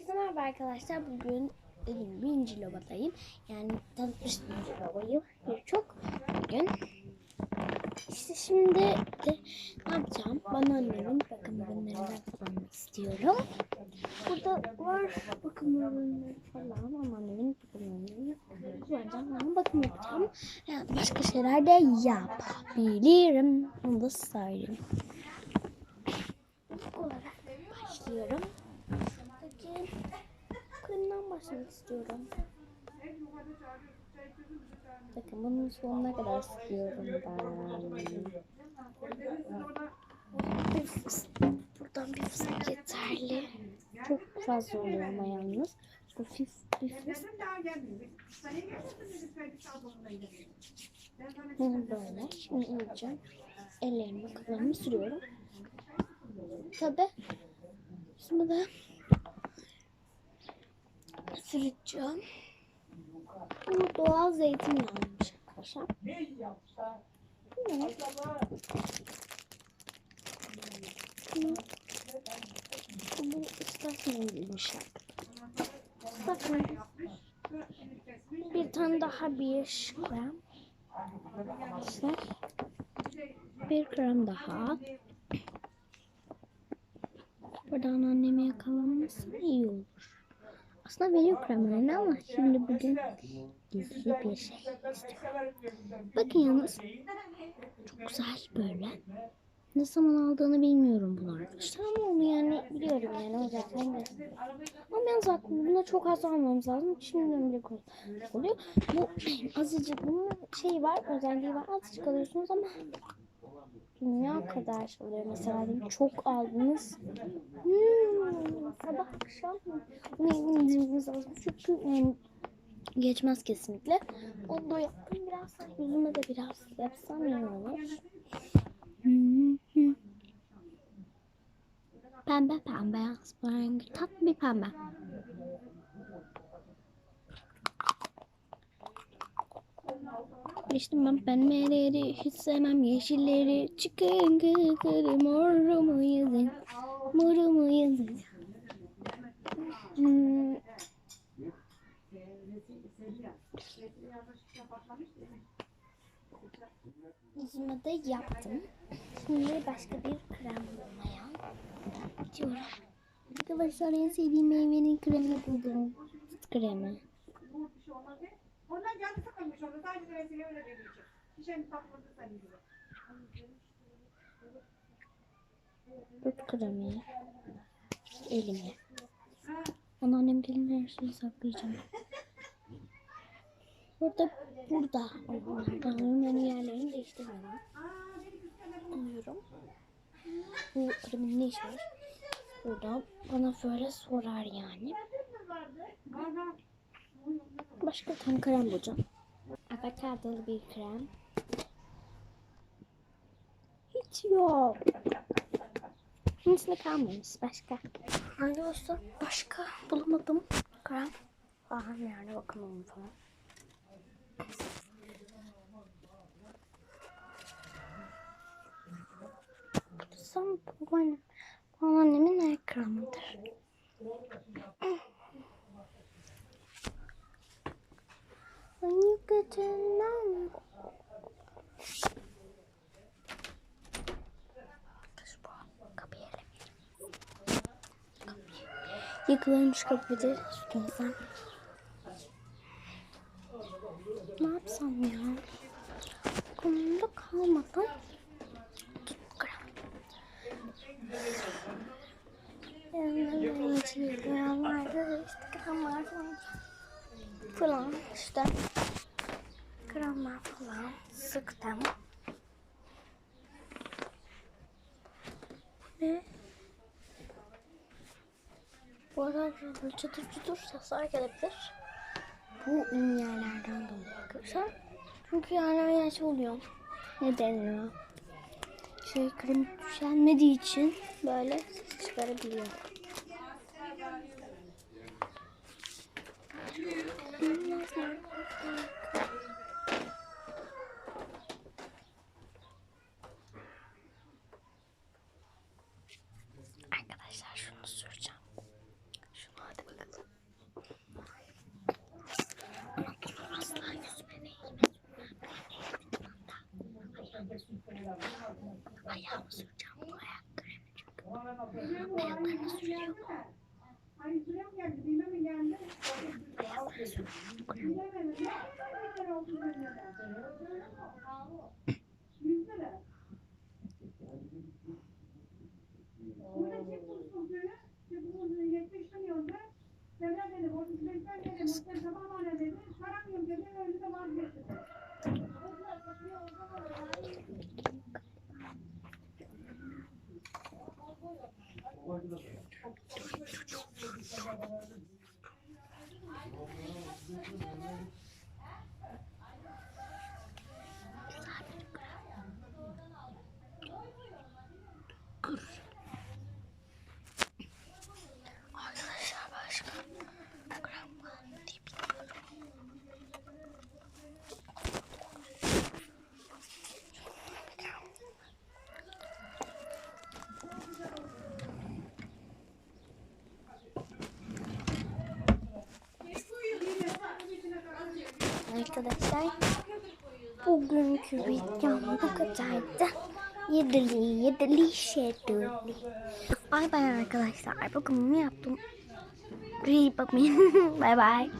Herkese merhaba arkadaşlar. Bugün dediğim birinci lobadayım. Yani tanıtmıştım lobayı. Bir çok. Bugün işte şimdi de ne yapacağım? Bana annemin bakım ürünlerinden kullanmak istiyorum. Burada var bakım ürünleri falan ama annemin bakım ürünlerini kullanacağım. Ama bakım yapacağım. Yani başka şeyler de yapabilirim. Onu da söyleyeyim. İlk olarak başlıyorum. Kremden başlamak istiyorum. Bakın bunun sonuna kadar sıkıyorum ben. Fıs- buradan bir fıstık yeterli. Çok fazla oluyor ama yalnız. Bu fif, bir fıs bunu böyle. Şimdi iyice ellerime kafamı sürüyorum. Tabi şimdi de süreceğim. Bu doğal zeytinyağıymış arkadaşlar. Bunu bunu bu ıslak mendilmiş Bakın bir tane daha bir gram. Arkadaşlar bir gram daha. Buradan anneme yakalanması iyi olur. Aslında veriyor kremlerini ama şimdi bugün gizli bir şey istiyorum. Bakın yalnız çok güzel böyle. Ne zaman aldığını bilmiyorum bunu arkadaşlar ama onu yani biliyorum yani o zaten. Ama yalnız aklımda çok az almamız lazım. Şimdiden bile oluyor. Bu azıcık bunun şeyi var özelliği var azıcık alıyorsunuz ama dünya kadar şey oluyor. Mesela diyelim çok aldınız. Hmm, sabah akşam bunu indirmeniz lazım. Çünkü yani geçmez kesinlikle. Onu da yaptım biraz. Yüzüme de biraz yapsam iyi olur. Pembe pembe tatlı bir pembe. İşte ben pembeleri hiç sevmem yeşilleri çıkın kırı morumu yazın morumu yazın. Hmm. Yüzüme de yaptım. Şimdi başka bir krem bulmaya gidiyorum. Arkadaşlar en sevdiğim meyvenin kremini buldum. Süt kremi. Ondan geldi sıkılmış orada. Sadece resim'i öyle verecek. Bir şey senin gibi. Süt kremi. Elime. Anneannem gelin her şeyi saklayacağım. Burada, burada. Allah'ım yani yerlerini değiştirmedim. Alıyorum. Bu kremin ne işi var? Burada bana böyle sorar yani. Başka tam krem bulacağım. Avokado'lu bir krem. Hiç yok. Hiçbir kalmamış başka. Arkadaşlar başka bulamadım. Krem falan yani bakalım falan. Bu benim. Bu annemin el kremidir. When you get to know. Yıkılırmış kapıda tutunsam. Ne yapsam ya? Aklımda kalmadan. Vardı işte kremler falan. Falan işte. Kremler falan sıktım. Ne? Bu arada böyle çıtır çıtır sesler gelebilir. Bu ünyelerden dolayı arkadaşlar. Çünkü yani öyle şey oluyor. Ne deniyor? Şey krem düşenmediği için böyle ses çıkarabiliyor. Arkadaşlar şunu Ayağımı süreceğim bu ayak kremi çünkü. Ayaklarını sürüyor bu. Ayaklarını sürüyorum kremi. Thank you. Lira. Arkadaşlar bugünkü videom bu kadardı. Yedili yedili şedili. Bay bay arkadaşlar. Bakın bunu yaptım. Bakmayın. bay bay.